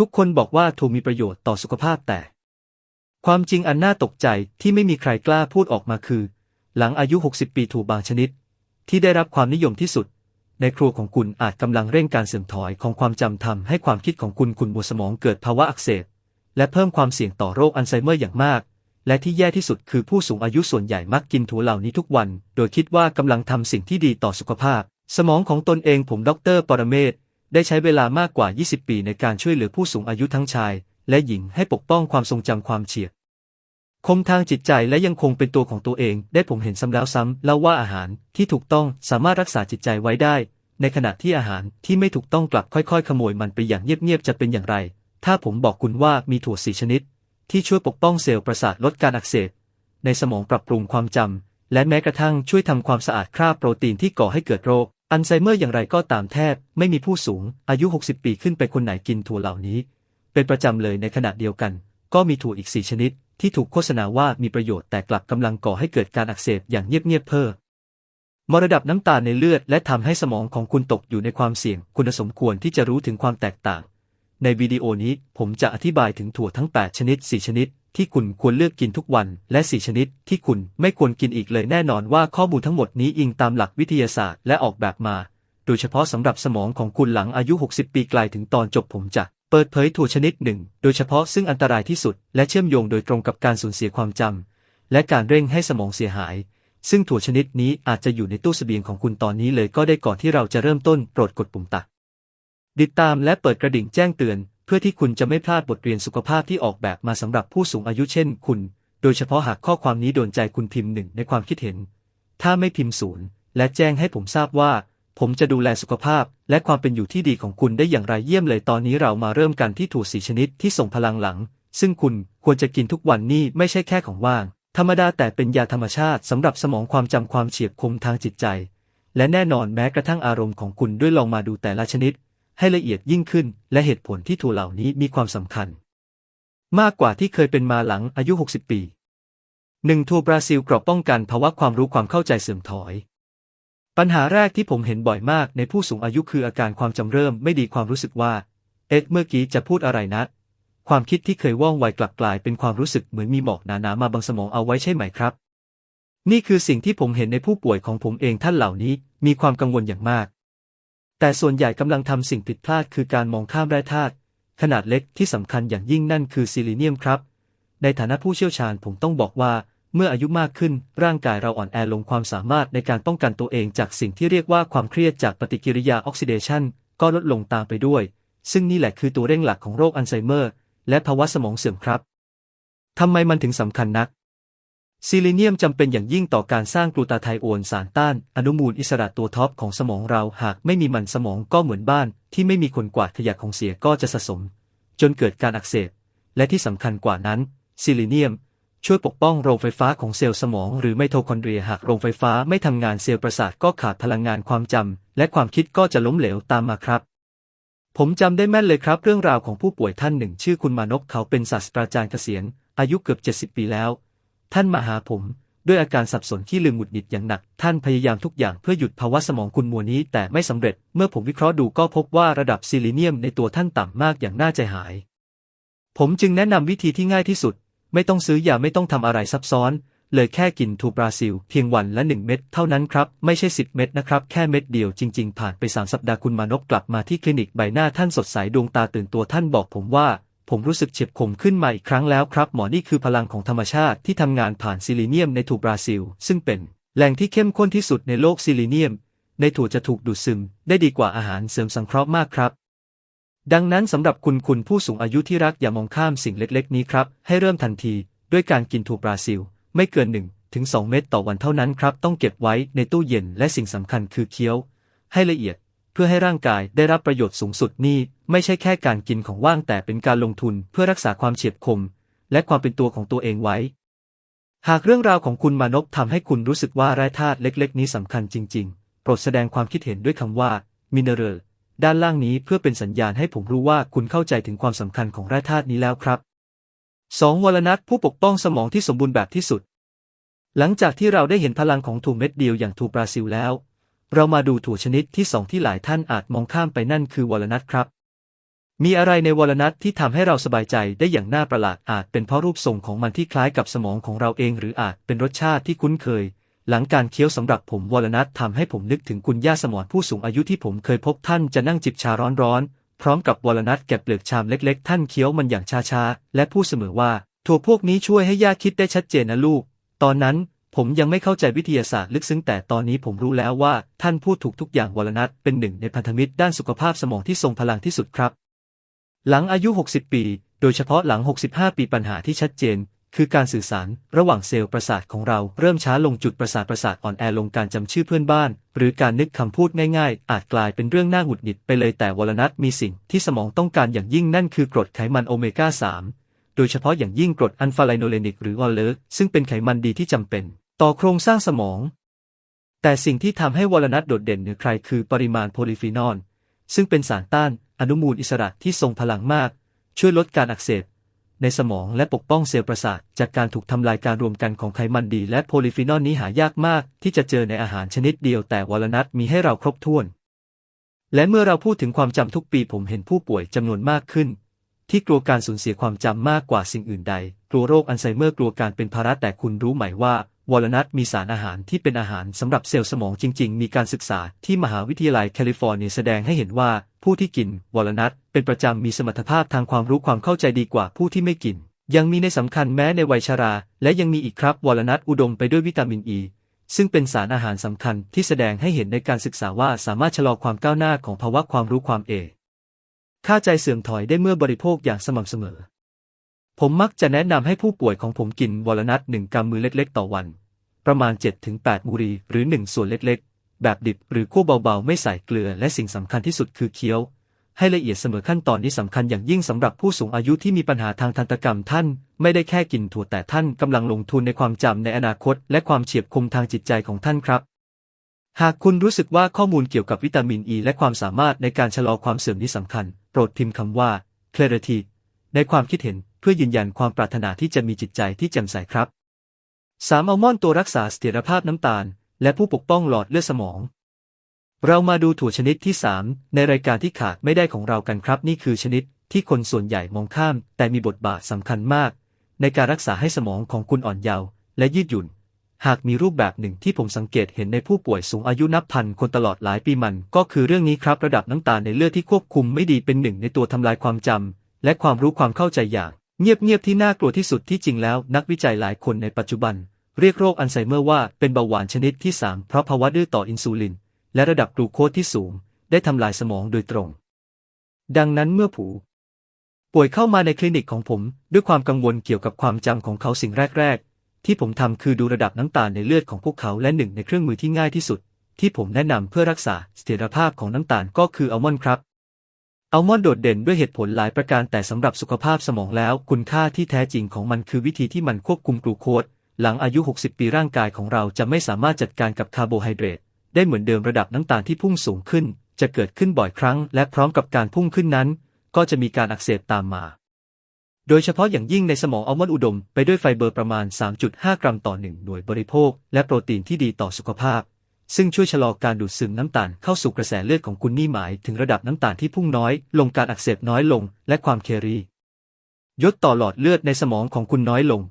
ทุกคนบอกว่าถั่วมีประโยชน์ต่อสุขภาพแต่ ความจริงอันน่าตกใจที่ไม่มีใครกล้าพูดออกมาคือ หลังอายุ 60 ปีถั่วบางชนิด ที่ได้รับความนิยมที่สุด ในครัวของคุณอาจกำลังเร่งการเสื่อมถอยของความจำทำให้ความคิดของคุณคุณบนสมองเกิดภาวะอักเสบและเพิ่มความเสี่ยงต่อโรคอัลไซเมอร์อย่างมาก และที่แย่ที่สุดคือผู้สูงอายุส่วนใหญ่มักกินถั่วเหล่านี้ทุกวัน โดยคิดว่ากำลังทำสิ่งที่ดีต่อสุขภาพ สมองของตนเองผมดร ปรเมศ ได้ใช้เวลามากกว่า 20 ปีในการช่วยเหลือผู้สูงอายุทั้งชาย และหญิงให้ปกป้องความทรงจำความเฉียบคมทางจิตใจและยังคงเป็นตัวของตัวเอง ได้ผมเห็นซ้ำแล้วซ้ำเล่าว่าอาหารที่ถูกต้องสามารถรักษาจิตใจไว้ได้ ในขณะที่อาหารที่ไม่ถูกต้องกลับค่อยๆ ขโมยมันไปอย่างเงียบๆจะเป็นอย่างไร ถ้าผมบอกคุณว่ามีถั่วสีชนิด ที่ช่วยปกป้องเซลล์ประสาทลดการอักเสบในสมองปรับปรุงความจำและแม้กระทั่งช่วยทำความสะอาดคราบโปรตีนที่ก่อให้เกิดโรค อัลไซเมอร์อย่างไรก็ตามแทบไม่มีผู้สูง อายุ 60 ปีขึ้นไปคนไหนกินถั่วเหล่านี้ เป็นประจำเลยในขณะเดียวกัน ก็มีถั่วอีกสี่ชนิด ที่ถูกโฆษณาว่ามีประโยชน์แต่กลับกำลังก่อให้เกิดการอักเสบอย่างเงียบๆเพิ่มมระดับน้ำตาลในเลือดและทำให้สมองของคุณตกอยู่ในความเสี่ยง คุณสมควรที่จะรู้ถึงความแตกต่าง ในวิดีโอนี้ผมจะอธิบายถึงถั่วทั้ง 8 ชนิด 4 ชนิด ที่คุณควรเลือกกินทุกวัน และ 4 ชนิด ที่คุณไม่ควรกินอีกเลยแน่นอนว่าข้อมูลทั้งหมดนี้อิงตามหลักวิทยาศาสตร์และออกแบบมา โดยเฉพาะสำหรับสมองของคุณหลังอายุ 60 ปีไกลถึงตอนจบผมจะเปิดเผยถั่วชนิดหนึ่ง โดยเฉพาะซึ่งอันตรายที่สุด และเชื่อมโยงโดยตรงกับการสูญเสียความจำและการเร่งให้สมองเสียหาย ซึ่งถั่วชนิดนี้อาจจะอยู่ในตู้เสบียงของคุณตอนนี้เลยก็ได้ก่อนที่เราจะเริ่มต้นโปรดกดปุ่มตัดติดตามและเปิดกระดิ่งแจ้งเตือน เพื่อที่คุณจะไม่พลาดบทเรียนสุขภาพที่ออกแบบมาสำหรับผู้สูงอายุเช่นคุณ โดยเฉพาะหากข้อความนี้โดนใจคุณพิมพ์หนึ่งในความคิดเห็น ถ้าไม่พิมพ์ศูนย์และแจ้งให้ผมทราบว่า ผมจะดูแลสุขภาพ และความเป็นอยู่ที่ดีของคุณได้อย่างไรเยี่ยมเลยตอนนี้เรามาเริ่มกันที่ถั่วสีชนิดที่ส่งพลังหลัง ซึ่งคุณควรจะกินทุกวันนี่ไม่ใช่แค่ของว่าง ธรรมดาแต่เป็นยาธรรมชาติสำหรับสมองความจำความเฉียบคมทางจิตใจ และแน่นอนแม้กระทั่งอารมณ์ของคุณด้วยลองมาดูแต่ละชนิด ให้ละเอียดยิ่งขึ้น และเหตุผลที่ถั่วเหล่านี้มีความสำคัญ มากกว่าที่เคยเป็นมาหลังอายุ 60 ปีหนึ่งทัวบราซิลกรอบป้องกันภาวะความรู้ความเข้าใจเสื่อมถอย ปัญหาแรกที่ผมเห็นบ่อยมากในผู้สูงอายุคืออาการความจำเริ่มไม่ดีความรู้สึกว่า เอ๊ะเมื่อกี้จะพูดอะไรนะ ความคิดที่เคยว่องไวกลับกลายเป็นความรู้สึกเหมือนมีหมอกหนาๆมาบังสมองเอาไว้ใช่ไหมครับ นี่คือสิ่งที่ผมเห็นในผู้ป่วยของผมเองท่านเหล่านี้ มีความกังวลอย่างมาก แต่ส่วนใหญ่กำลังทำสิ่งผิดพลาดคือการมองข้ามแร่ธาตุขนาดเล็กที่สำคัญอย่างยิ่งนั่นคือซิลิเนียมครับ ในฐานะผู้เชี่ยวชาญผมต้องบอกว่า เมื่ออายุมากขึ้นร่างกายเราอ่อนแอลงความสามารถในการป้องกันตัวเองจากสิ่งที่เรียกว่าความเครียดจากปฏิกิริยาออกซิเดชันก็ลดลงตามไปด้วย ซึ่งนี่แหละคือตัวเร่งหลักของโรคอัลไซเมอร์ และภาวะสมองเสื่อมครับทำไมมันถึงสำคัญนัก ซิลิเนียมจำเป็นอย่างยิ่งต่อการสร้างกลูตาไทโอนสารต้านอนุมูลอิสระตัวท็อปของสมองเราหากไม่มีมันสมองก็เหมือนบ้าน ที่ไม่มีคนกวาดขยะของเสียก็จะสะสม จนเกิดการอักเสบ และที่สำคัญกว่านั้น ซิลิเนียม ช่วยปกป้องโรงไฟฟ้าของเซลล์สมองหรือไมโทคอนเดรียหากโรงไฟฟ้าไม่ทำงานเซลล์ประสาทก็ขาดพลังงานความจำและความคิดก็จะล้มเหลวตามมาครับ ผมจำได้แม่นเลยครับ เรื่องราวของผู้ป่วยท่านหนึ่ง ชื่อคุณมานพเขาเป็นศาสตราจารย์เกษียณอายุเกือบ70 ปีแล้ว ท่านมาหาผม ด้วยอาการสับสนที่ลืมหงุดหงิดอย่างหนัก ท่านพยายามทุกอย่างเพื่อหยุดภาวะสมองคุณมัวนี้แต่ไม่สำเร็จ เมื่อผมวิเคราะห์ดูก็พบว่าระดับซิลิเนียมในตัวท่านต่ำมากอย่างน่าใจหาย ผมจึงแนะนำวิธีที่ง่ายที่สุด ไม่ต้องซื้อยาไม่ต้องทำอะไรซับซ้อน เลยแค่กินทูบราซิล เพียงวันละหนึ่งเม็ดเท่านั้นครับ ไม่ใช่ 10 เม็ดนะครับ แค่เม็ดเดียวจริง ๆ ผ่านไปสามสัปดาห์คุณมานพกลับมาที่คลินิกใบหน้าท่านสดใสดวงตาตื่นตัวท่านบอกผมว่า ผมรู้สึกเฉียบคมขึ้นมาอีกครั้งแล้วครับ หมอนี่คือพลังของธรรมชาติที่ทำงานผ่านซิลิเนียมในถั่วบราซิล ซึ่งเป็นแหล่งที่เข้มข้นที่สุดในโลกซิลิเนียม ในถั่วจะถูกดูดซึม ได้ดีกว่าอาหารเสริมสังเคราะห์มากครับ ดังนั้นสำหรับคุณคุณผู้สูงอายุที่รักอย่ามองข้ามสิ่งเล็ก ๆ นี้ครับ ให้เริ่มทันที ด้วยการกินถั่วบราซิล ไม่เกิน1ถึง2เม็ดต่อวันเท่านั้นครับ ต้องเก็บไว้ในตู้เย็นและสิ่งสำคัญคือเคี้ยว ให้ละเอียด เพื่อให้ร่างกายได้รับประโยชน์สูงสุดนี่ไม่ใช่แค่การกินของว่างแต่เป็นการลงทุนเพื่อรักษาความเฉียบคม และความเป็นตัวของตัวเองไว้ หากเรื่องราวของคุณมานพทำให้คุณรู้สึกว่าแร่ธาตุเล็กๆ นี้สำคัญจริง ๆ โปรดแสดงความคิดเห็นด้วยคำว่า mineral ด้านล่างนี้เพื่อเป็นสัญญาณให้ผมรู้ว่าคุณเข้าใจถึงความสำคัญของแร่ธาตุนี้แล้วครับ 2. วลนัทผู้ปกป้องสมองที่สมบูรณ์แบบที่สุด หลังจากที่เราได้เห็นพลังของถั่วเม็ดเดียวอย่างถั่วบราซิลแล้ว เรามาดูถั่วชนิดที่สองที่หลายท่านอาจมองข้ามไปนั่นคือวอลนัทครับ มีอะไรในวอลนัทที่ทำให้เราสบายใจได้อย่างน่าประหลาดอาจเป็นเพราะรูปทรงของมันที่คล้ายกับสมองของเราเอง หรืออาจเป็นรสชาติที่คุ้นเคย หลังการเคี้ยวสำหรับผมวอลนัททำให้ผมนึกถึงคุณย่าสมรผู้สูงอายุที่ผมเคยพบท่านจะนั่งจิบชาร้อนๆพร้อมกับวอลนัทแกะเปลือกชามเล็กๆ ท่านเคี้ยวมันอย่างช้าๆและพูดเสมอว่าถั่วพวกนี้ช่วยให้ย่าคิดได้ชัดเจนนะลูก ตอนนั้น ผมยังไม่เข้าใจวิทยาศาสตร์ลึกซึ้งแต่ตอนนี้ผมรู้แล้วว่าท่านพูดถูกทุกอย่างวอลนัทเป็นหนึ่งในพันธมิตรด้านสุขภาพสมองที่ทรงพลังที่สุดครับ หลังอายุ 60 ปี โดยเฉพาะหลัง 65 ปีปัญหาที่ชัดเจน คือการสื่อสารระหว่างเซลล์ประสาทของเราเริ่มช้าลงจุดประสาทประสาทอ่อนแอลงการจำชื่อเพื่อนบ้าน หรือการนึกคำพูดง่ายๆ อาจกลายเป็นเรื่องน่าหงุดหงิดไปเลยแต่วอลนัทมีสิ่งที่สมองต้องการอย่างยิ่งนั่นคือกรดไขมันโอเมก้า 3 โดยเฉพาะอย่างยิ่งกรดอัลฟาไลโนเลนิกหรือออลเลอร์ซึ่งเป็นไขมันดีที่จำเป็น ต่อโครงสร้างสมอง แต่สิ่งที่ทำให้วอลนัทโดดเด่นเหนือใครคือปริมาณโพลีฟีนอล ซึ่งเป็นสารต้านอนุมูลอิสระที่ทรงพลังมาก ช่วยลดการอักเสบในสมองและปกป้องเซลล์ประสาทจากการถูกทำลายการรวมกันของไขมันดี และโพลีฟีนอลนี้หายากมาก ที่จะเจอในอาหารชนิดเดียวแต่วอลนัทมีให้เราครบถ้วน และเมื่อเราพูดถึงความจำทุกปีผมเห็นผู้ป่วยจำนวนมากขึ้น ที่กลัวการสูญเสียความจำมากกว่าสิ่งอื่นใด กลัวโรคอัลไซเมอร์กลัวการเป็นภาระแต่คุณรู้ไหมว่า วอลนัทมีสารอาหารที่เป็นอาหารสำหรับเซลล์สมองจริง ๆ มีการศึกษาที่มหาวิทยาลัยแคลิฟอร์เนียแสดงให้เห็นว่า ผู้ที่กินวอลนัทเป็นประจำมีสมรรถภาพทางความรู้ความเข้าใจดีกว่าผู้ที่ไม่กิน ยังมีในสำคัญแม้ในวัยชรา และยังมีอีกครับวอลนัทอุดมไปด้วยวิตามินอ e, ีซึ่งเป็นสารอาหารสำคัญที่แสดงให้เห็นในการศึกษาว่าสามารถชะลอความก้าวหน้าของภาวะความรู้ความเอค่าใจเสื่อมถอยได้เมื่อบริโภคอย่างสม่ำเสมอ ผมมักจะแนะนำให้ผู้ป่วยของผมกินวอลนัทหนึ่งกำมือเล็กๆ ต่อวัน ประมาณ 7-8บุรีหรือ 1 ส่วนเล็กๆ แบบดิบหรือคั่วเบาๆ ไม่ใส่เกลือและสิ่งสำคัญที่สุดคือเคี้ยว ให้ละเอียดเสมอขั้นตอนนี้สำคัญอย่างยิ่งสำหรับผู้สูงอายุที่มีปัญหาทางทันตกรรมท่าน ไม่ได้แค่กินถั่วแต่ท่านกำลังลงทุนในความจำในอนาคต และความเฉียบคมทางจิตใจของท่านครับ หากคุณรู้สึกว่าข้อมูลเกี่ยวกับวิตามินอ e ีและความสามารถในการชะลอความเสื่อมนี้สำคัญ โปรดพิมพ์คำว่า clarity ในความคิดเห็น พื่อยืนยันความปรารถนาที่จะมีจิตใจที่แจ่มใสครับ 3. อัลมอนด์ตัวรักษาเสถียรภาพน้ำตาล และผู้ปกป้องหลอดเลือดสมอง เรามาดูถั่วชนิดที่ 3 ในรายการที่ขาดไม่ได้ของเรากันครับ นี่คือชนิดที่คนส่วนใหญ่มองข้าม แต่มีบทบาทสำคัญมาก ในการรักษาให้สมองของคุณอ่อนเยาว์และยืดหยุ่น หากมีรูปแบบหนึ่งที่ผมสังเกตเห็นในผู้ป่วยสูงอายุนับพันคนตลอดหลายปีมัน ก็คือเรื่องนี้ครับระดับน้ำตาลในเลือดที่ควบคุมไม่ดีเป็นหนึ่งในตัวทำลายความจำและความรู้ความเข้าใจอย่าง เงียบๆที่น่ากลัวที่สุดที่จริงแล้ว นักวิจัยหลายคนในปัจจุบัน เรียกโรคอัลไซเมอร์ว่าเป็นเบาหวานชนิดที่ 3 เพราะภาวะดื้อต่ออินซูลิน และระดับกลูโคสที่สูง ได้ทำลายสมองโดยตรง ดังนั้นเมื่อผู้ป่วยเข้ามาในคลินิกของผม ด้วยความกังวลเกี่ยวกับความจำของเขาสิ่งแรก ๆ ที่ผมทำคือดูระดับน้ำตาลในเลือดของพวกเขาและหนึ่งในเครื่องมือที่ง่ายที่สุด ที่ผมแนะนำเพื่อรักษาเสถียรภาพของน้ำตาลก็คืออัลมอนด์ครับ อัลมอนด์โดดเด่นด้วยเหตุผลหลายประการแต่สำหรับสุขภาพสมองแล้ว คุณค่าที่แท้จริงของมันคือวิธีที่มันควบคุมกลูโคสหลังอายุ 60 ปีร่างกายของเราจะไม่สามารถจัดการกับคาร์โบไฮเดรตได้เหมือนเดิมระดับน้ำตาลที่พุ่งสูงขึ้น จะเกิดขึ้นบ่อยครั้ง และพร้อมกับการพุ่งขึ้นนั้น ก็จะมีการอักเสบตามมา โดยเฉพาะอย่างยิ่งในสมองอัลมอนด์อุดม ไปด้วยไฟเบอร์ประมาณ 3.5 กรัมต่อหนึ่งหน่วยบริโภค และโปรตีนที่ดีต่อสุขภาพ ซึ่งช่วยชะลอการดูดซึมน้ำตาลเข้าสู่กระแสเลือดของคุณนี่หมายถึงระดับน้ำตาลที่พุ่งน้อย ลงการอักเสบน้อยลง และความเครียศต่อหลอดเลือดในสมองของคุณน้อยลง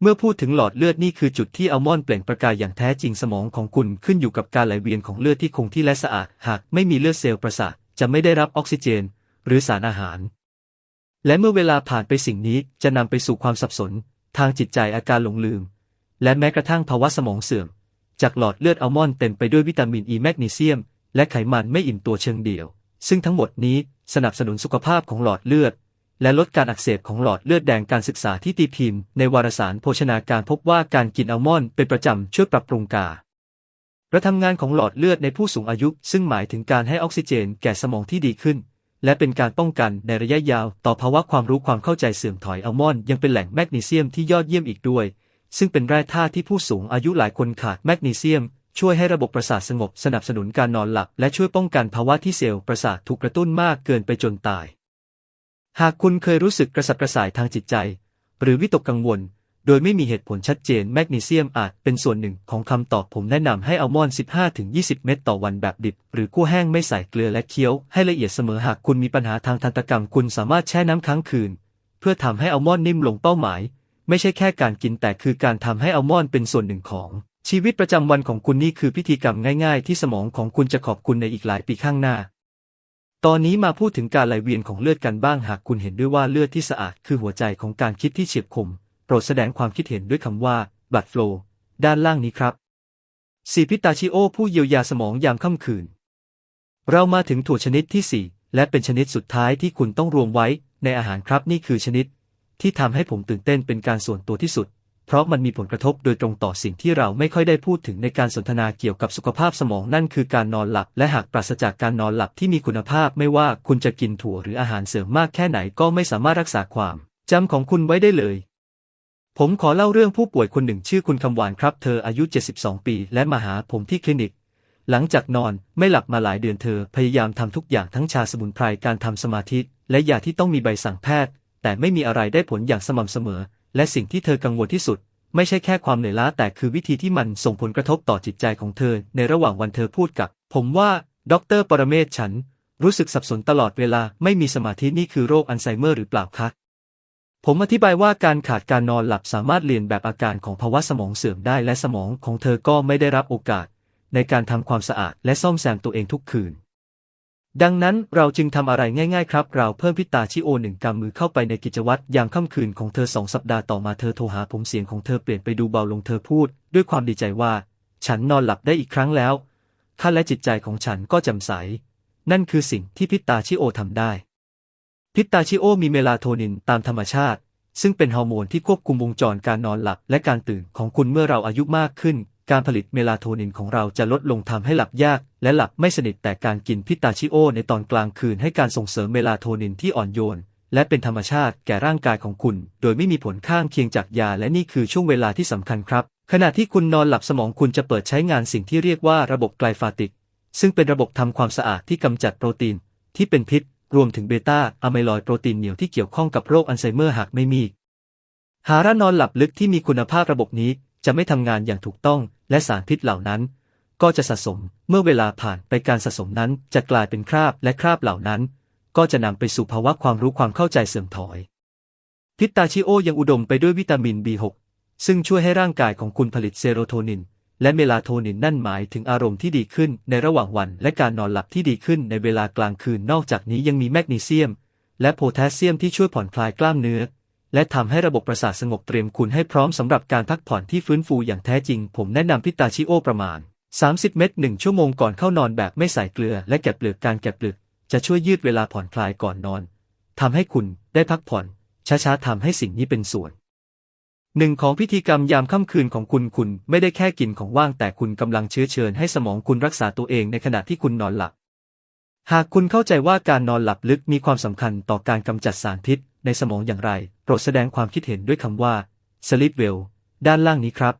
เมื่อพูดถึงหลอดเลือดนี่คือจุดที่อัลมอนด์เปล่งประกายอย่างแท้จริงสมองของคุณขึ้นอยู่กับการไหลเวียนของเลือดที่คงที่และสะอาด หากไม่มีเลือดเซลล์ประสาทจะไม่ได้รับออกซิเจน หรือสารอาหาร และเมื่อเวลาผ่านไปสิ่งนี้จะนำไปสู่ความสับสน ทางจิตใจอาการหลงลืม และแม้กระทั่งภาวะสมองเสื่อม จากหลอดเลือดอัลมอนด์เต็มไปด้วยวิตามินอีแมกนีเซียม และไขมันไม่อิ่มตัวเชิงเดี่ยว ซึ่งทั้งหมดนี้สนับสนุนสุขภาพของหลอดเลือด และลดการอักเสบของหลอดเลือดแดงการศึกษาที่ตีพิมพ์ ในวารสารโภชนาการพบว่าการกินอัลมอนด์เป็นประจำช่วยปรับปรุงการระทำงานของหลอดเลือดในผู้สูงอายุ ซึ่งหมายถึงการให้ออกซิเจนแก่สมองที่ดีขึ้น และเป็นการป้องกันในระยะยาว ต่อภาวะความรู้ความเข้าใจเสื่อมถอยอัลมอนด์ยังเป็นแหล่งแมกนีเซียมที่ยอดเยี่ยมอีกด้วย ซึ่งเป็นแร่ธาตุที่ผู้สูงอายุหลายคนขาดแมกนีเซียม ช่วยให้ระบบประสาทสงบสนับสนุนการนอนหลับ และช่วยป้องกันภาวะที่เซลล์ประสาทถูกกระตุ้นมากเกินไปจนตาย หากคุณเคยรู้สึกกระสับกระส่ายทางจิตใจ หรือวิตกกังวล โดยไม่มีเหตุผลชัดเจนแมกนีเซียมอาจเป็นส่วนหนึ่งของคำตอบผมแนะนำให้อัลมอนด์15-20 เม็ดต่อวันแบบดิบ หรือคั่วแห้งไม่ใส่เกลือและเคี้ยวให้ละเอียดเสมอหากคุณมีปัญหาทางทันตกรรมคุณสามารถแช่น้ำค้างคืน เพื่อทำให้อัลมอนด์นิ่มลงเป้าหมาย ไม่ใช่แค่การกินแต่คือการทำให้อัลมอนด์เป็นส่วนหนึ่งของ ชีวิตประจำวันของคุณนี่คือพิธีกรรมง่ายๆ ที่สมองของคุณจะขอบคุณในอีกหลายปีข้างหน้า ตอนนี้มาพูดถึงการไหลเวียนของเลือดกันบ้างหากคุณเห็นด้วยว่าเลือดที่สะอาดคือหัวใจของการคิดที่เฉียบคม โปรดแสดงความคิดเห็นด้วยคำว่า blood flow ด้านล่างนี้ครับสีพิตาชิโอ ผู้เยียวยาสมองยามค่ำคืน เรามาถึงถั่วชนิดที่ 4 และเป็นชนิดสุดท้ายที่คุณต้องรวมไว้ในอาหารครับนี่คือชนิด ที่ทำให้ผมตื่นเต้นเป็นการส่วนตัวที่สุด เพราะมันมีผลกระทบโดยตรงต่อสิ่งที่เราไม่ค่อยได้พูดถึงในการสนทนาเกี่ยวกับสุขภาพสมองนั่นคือการนอนหลับ และหากปราศจากการนอนหลับที่มีคุณภาพไม่ว่าคุณจะกินถั่วหรืออาหารเสริมมากแค่ไหนก็ไม่สามารถรักษาความจำของคุณไว้ได้เลย ผมขอเล่าเรื่องผู้ป่วยคนหนึ่งชื่อคุณคำหวานครับ เธออายุ 72 ปี และมาหาผมที่คลินิก หลังจากนอนไม่หลับมาหลายเดือนเธอ พยายามทำทุกอย่างทั้งชาสมุนไพรการทำสมาธิ และยาที่ต้องมีใบสั่งแพทย์ แต่ไม่มีอะไรได้ผลอย่างสม่ำเสมอ และสิ่งที่เธอกังวลที่สุด ไม่ใช่แค่ความเหนื่อยล้าแต่คือวิธีที่มันส่งผลกระทบต่อจิตใจของเธอ ในระหว่างวันเธอพูดกับ ผมว่าดรปรเมศฉัน รู้สึกสับสนตลอดเวลาไม่มีสมาธินี่คือโรคอัลไซเมอร์หรือเปล่าคะผมอธิบายว่าการขาดการนอนหลับสามารถเรียนแบบอาการของภาวะสมองเสื่อมได้และสมองของเธอก็ไม่ได้รับโอกาส ในการทำความสะอาดและซ่อมแซมตัวเองทุกคืน ดังนั้นเราจึงทำอะไรง่ายๆครับ เราเพิ่มพิตาชิโอหนึ่งกำมือเข้าไปในกิจวัตรยามค่ำคืนของเธอสองสัปดาห์ต่อมาเธอโทรหาผมเสียงของเธอเปลี่ยนไปดูเบาลงเธอพูด ด้วยความดีใจว่า ฉันนอนหลับได้อีกครั้งแล้วข้าและจิตใจของฉันก็แจ่มใส นั่นคือสิ่งที่พิตาชิโอทำได้ พิตาชิโอมีเมลาโทนินตามธรรมชาติ ซึ่งเป็นฮอร์โมนที่ควบคุมวงจรการนอนหลับและการตื่นของคุณเมื่อเราอายุมากขึ้น การผลิตเมลาโทนินของเราจะลดลงทำให้หลับยาก และหลับไม่สนิทแต่การกินพิตาชิโอในตอนกลางคืนให้การส่งเสริมเมลาโทนินที่อ่อนโยน และเป็นธรรมชาติแก่ร่างกายของคุณ โดยไม่มีผลข้างเคียงจากยาและนี่คือช่วงเวลาที่สำคัญครับ ขณะที่คุณนอนหลับสมองคุณจะเปิดใช้งานสิ่งที่เรียกว่าระบบไกลฟาติก ซึ่งเป็นระบบทำความสะอาดที่กำจัดโปรตีน ที่เป็นพิษ รวมถึงเบต้าอะไมลอยโปรตีนเหนียวที่เกี่ยวข้องกับโรคอัลไซเมอร์หากไม่มีหาระนอนหลับลึกที่มีคุณภาพระบบนี้ จะไม่ทำงานอย่างถูกต้อง และสารพิษเหล่านั้น ก็จะสะสมเมื่อเวลาผ่านไปการสะสมนั้น จะกลายเป็นคราบและคราบเหล่านั้น ก็จะนำไปสู่ภาวะความรู้ความเข้าใจเสื่อมถอย พิตาชิโอยังอุดมไปด้วยวิตามิน B6 ซึ่งช่วยให้ร่างกายของคุณผลิตเซโรโทนิน และเมลาโทนินนั่นหมายถึงอารมณ์ที่ดีขึ้นในระหว่างวัน และการนอนหลับที่ดีขึ้นในเวลากลางคืนนอกจากนี้ยังมีแมกนีเซียม และโพแทสเซียมที่ช่วยผ่อนคลายกล้ามเนื้อ และทำให้ระบบประสาทสงบเตรียมคุณให้พร้อมสำหรับการพักผ่อนที่ฟื้นฟูอย่างแท้จริง ผมแนะนำพิตาชิโอประมาณ 30 เม็ด1ชั่วโมงก่อนเข้านอนแบบไม่ใส่เกลือ และแกะเปลือกการแกะเปลือกจะช่วยยืดเวลาผ่อนคลายก่อนนอนทำให้คุณได้พักผ่อน ช้าๆทำให้สิ่งนี้เป็นส่วนหนึ่งของพิธีกรรมยามค่ำคืนของคุณคุณไม่ได้แค่กินของว่างแต่คุณกำลังเชื้อเชิญให้สมองคุณรักษาตัวเองในขณะที่คุณนอนหลับ หากคุณเข้าใจว่าการนอนหลับลึกมีความสำคัญต่อการกำจัดสารพิษ ในสมองอย่างไร โปรดแสดงความคิดเห็นด้วยคำว่า sleep well ด้านล่างนี้ครับ